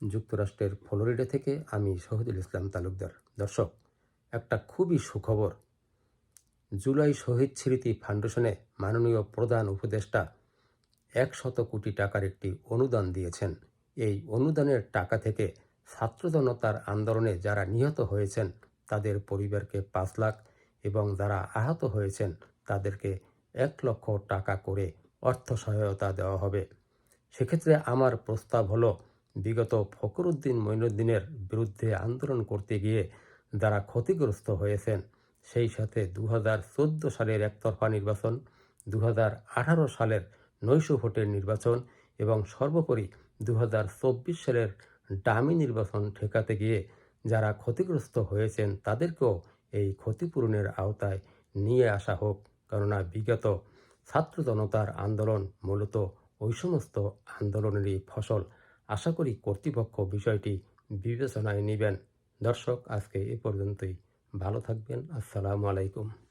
যুক্তরাষ্ট্রের ফ্লোরিডা থেকে আমি শহীদুল ইসলাম তালুকদার। দর্শক, একটা খুবই সুখবর। জুলাই শহীদ স্মৃতি ফাউন্ডেশনে মাননীয় প্রধান উপদেষ্টা একশত কোটি টাকার একটি অনুদান দিয়েছেন। এই অনুদানের টাকা থেকে ছাত্র জনতার আন্দোলনে যারা নিহত হয়েছেন, তাদের পরিবারকে পাঁচ লাখ এবং যারা আহত হয়েছেন, তাদেরকে এক লক্ষ টাকা করে অর্থ সহায়তা দেওয়া হবে। সেক্ষেত্রে আমার প্রস্তাব হলো বিগত ফখরুদ্দিন মঈনুদ্দিনের বিরুদ্ধে আন্দোলন করতে গিয়ে যারা ক্ষতিগ্রস্ত হয়েছেন, সেই সাথে দু হাজার চোদ্দ সালের একতরফা নির্বাচন দু হাজার আঠারো সালের নৈশ ভোটের নির্বাচন এবং সর্বোপরি দু হাজার চব্বিশ সালের ডামি নির্বাচন ঠেকাতে গিয়ে যারা ক্ষতিগ্রস্ত হয়েছেন, তাদেরকেও এই ক্ষতিপূরণের আওতায় নিয়ে আসা হোক। কেননা বিগত ছাত্র জনতার আন্দোলন মূলত ওই সমস্ত আন্দোলনেরই ফসল। আশা করি কর্তৃপক্ষ বিষয়টি বিবেচনায় নেবেন। দর্শক আজকে এ পর্যন্তই। ভালো থাকবেন। আসসালামু আলাইকুম।